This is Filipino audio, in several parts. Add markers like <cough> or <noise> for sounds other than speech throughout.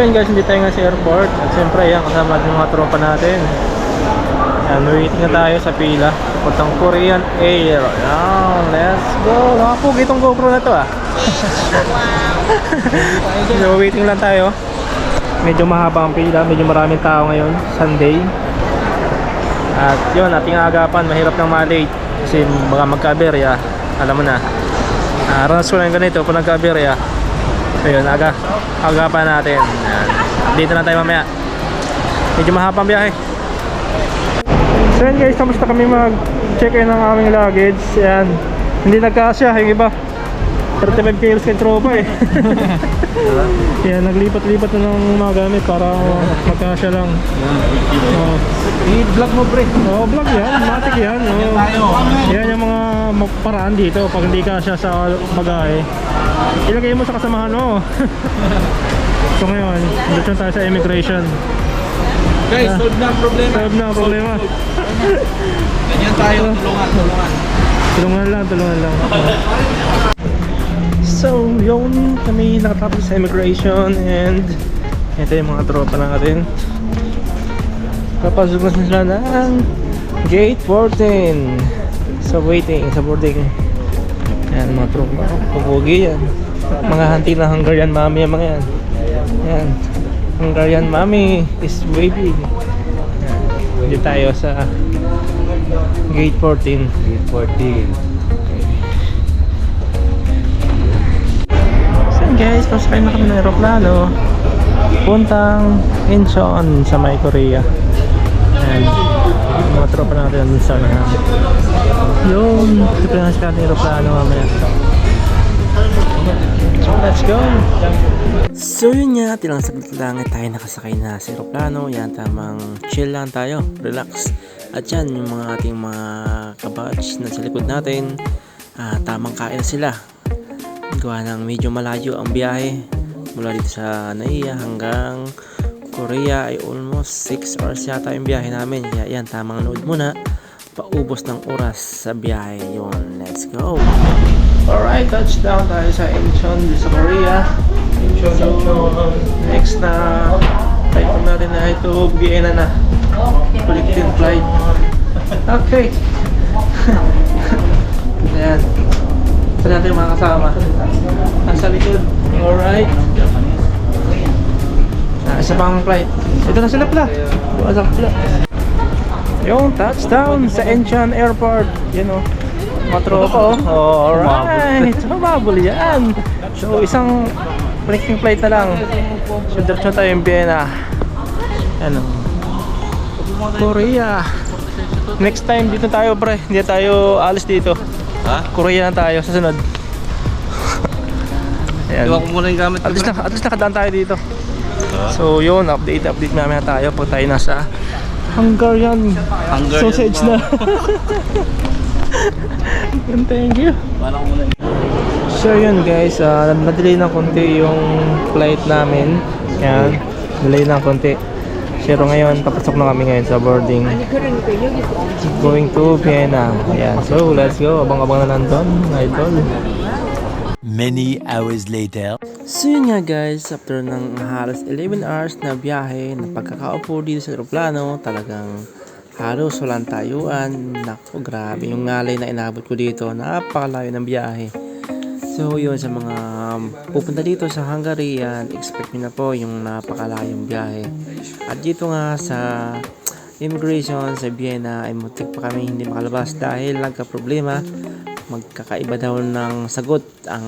So yun guys, hindi tayo nga sa airport. At siyempre, yan, kasama din mga tropa natin. Yan, waiting na tayo sa pila. Puntang Korean Air. Yan, let's go. Nakapugi itong GoPro na to ah. <laughs> so, waiting lang tayo. Medyo mahaba ang pila, medyo maraming tao ngayon, Sunday. At yun, ating agapan, mahirap nang malate. Kasi baka magka-aberya, alam mo na. Uh, ranas ko lang ganito, kung nagka-aberya. So yun, aga, agapan natin. Yan. Dito na tayo mamaya. Medyo mahaba ang biyahe. So yun guys, tapos na kami mag-check-in ng aming luggage. Yan. Hindi nagkasya, yung iba. 35 kilos kay tropa eh. <laughs> Yan, naglipat-lipat na ng mga gamit para magkasya lang. Oh. I-vlog mo pre. Oo, vlog yan. Matik yan. Tayo. Yan yung mga mag- paraan dito pag hindi ka siya sa bagahe. Ilagay mo sa kasamahan mo. <laughs> so ngayon, dito tayo sa immigration. Guys, solve na ang problema. Solve na ang problema. Ganyan tayo, tulungan, tulungan. Tulungan lang, tulungan lang. <laughs> So, yun, kami nakatapos sa immigration and ito yung mga tropa natin. Kapasok na sila ng gate 14. So, waiting sa boarding. Yan, mga tropa. Pupugi yan. Mga hanti na Hungarian mami yung mga yan. Yan. Hungarian mami is waving. Hindi tayo sa gate 14. 14. So yun guys, pasakay na kami ng aeroplano puntang Incheon sa May Korea and mga tropa natin dun sa unahan yun, ito na sa ating aeroplano mamaya. Let's go! So yun nga, tilang saglit lang ay tayo nakasakay na sa aeroplano. Yan tamang chill lang tayo, relax. At yan yung mga ating mga kabatch na sa likod natin ah, tamang kain sila. Gawa ng medyo malayo ang biyahe mula dito sa Naiya hanggang Korea ay almost 6 hours yata yung biyahe namin. Kaya yan tamang load muna. Paubos ng oras sa biyahe yun let's go! Alright touchdown tayo sa Incheon sa Korea. So next na flight po natin na ito Vienna na. Connecting flight. Okay. <laughs> Ayan. Saan natin yung mga kasama? Isa pang flight. Ito na sila pala. Buwasak pala. Yung touchdown sa Incheon Airport. Yan o. Mga tropa o. Alright. Humabol yan. So isang connecting flight na lang. So diretso tayo yung Vienna. Ano? Korea. Next time dito tayo pre. Hindi tayo alis dito. Ha? Korea na tayo sa sunod. Ayan. Iwan ko muna yung gamit. At least, na, at least nakadaan tayo dito. So yun, update update mamaya tayo pag tayo nasa Hungarian, Hungarian sausage na. And <laughs> thank you. So yun guys, uh, na-delay ng konti yung flight namin. Yan, delay ng konti. Pero ngayon, papasok na kami ngayon sa boarding. Going to Vienna. Ayan, so let's go. Abang-abang na lang doon, idol. Many hours later. So yun nga guys, after ng halos 11 hours na biyahe, na pagkakaupo dito sa aeroplano, talagang halos walang tayuan. Naku, grabe yung ngalay na inabot ko dito. Napakalayo ng biyahe. So yun, sa mga pupunta dito sa Hungary, yan, expect nyo na po yung napakalayong biyahe. At dito nga sa immigration sa Vienna ay mutik pa kami hindi makalabas dahil nagka-problema magkakaiba daw ng sagot ang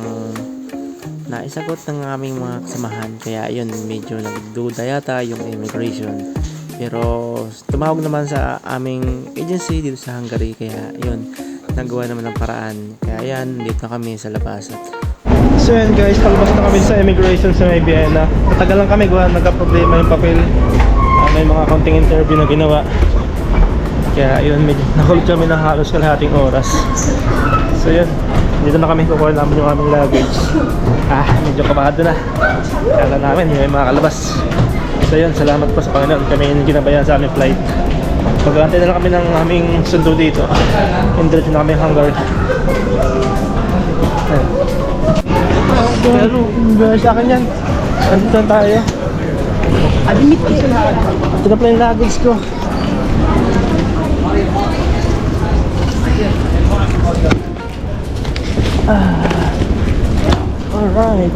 naisagot ng aming mga kasamahan kaya yun medyo nagduda yata yung immigration pero tumawag naman sa aming agency dito sa Hungary kaya yun nagawa naman ng paraan kaya yan dito na kami sa labas at So yan guys, palabas na kami sa immigration sa may Vienna. Matagal lang kami gawa, nagka-problema yung papel. Ah, may mga counting interview na ginawa. Kaya yun, medyo nakulot kami ng halos kalahating oras. So yun, dito na kami kukuha namin yung aming luggage. Ah, medyo kabado na. Kala namin, hindi may makakalabas. So yun, salamat po sa Panginoon. Kami yung ginabayan sa aming flight. Pag-antay na lang kami ng aming sundo dito. And diretso na kami Hungary. Ayun. Pero, sa akin yan. Andito tayo. Ito na pala yung luggage ko. Alright.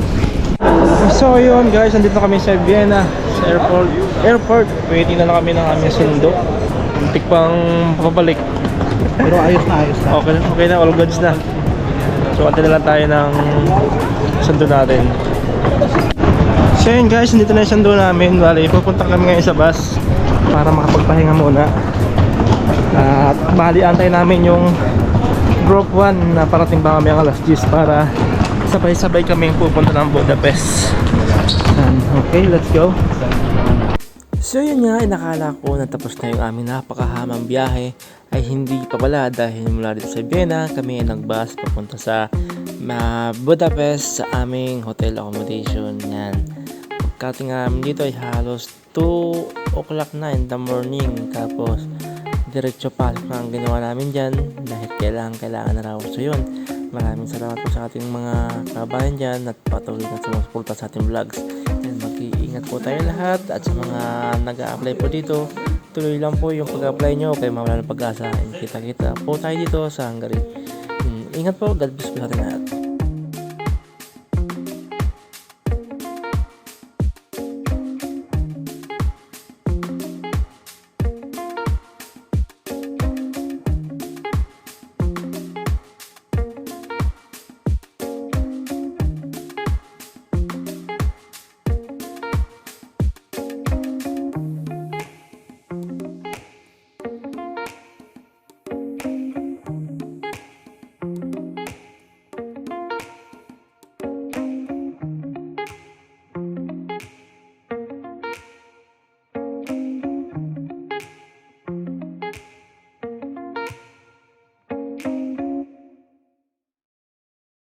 So yun guys, nandito kami sa Vienna, sa airport. Airport, waiting na lang kami ng aming sundo. Muntik pang papabalik. Pero ayos na ayos na. Okay, okay na, all goods na. So, antay na lang tayo ng sundo natin. So yun guys, nandito na yung sundo namin. Bali, pupunta kami ngayon sa bus para makapagpahinga muna. At bali, antay namin yung group 1 na parating pa kami ang alas 10 para sabay-sabay kami pupunta ng Budapest. Yan. Okay, let's go. So yun nga, inakala ko na tapos na yung aming napakahamang biyahe ay hindi pa pala dahil mula dito sa Vienna kami ay nagbus papunta sa ma Budapest sa aming hotel accommodation. Yan. Pagkating namin dito ay halos 2 o'clock na in the morning. Tapos diretso na ang ginawa namin dyan dahil kailangan kailangan na raw. So yun, maraming salamat po sa ating mga kabayan dyan at patuloy na sumusuporta sa ating vlogs. Yan, mag-iingat po tayo lahat at sa mga nag apply po dito, tuloy lang po yung pag-apply nyo kay mawala ng pag-asa. Kita-kita po tayo dito sa Hungary. Hmm, ingat po, God bless po sa ating lahat.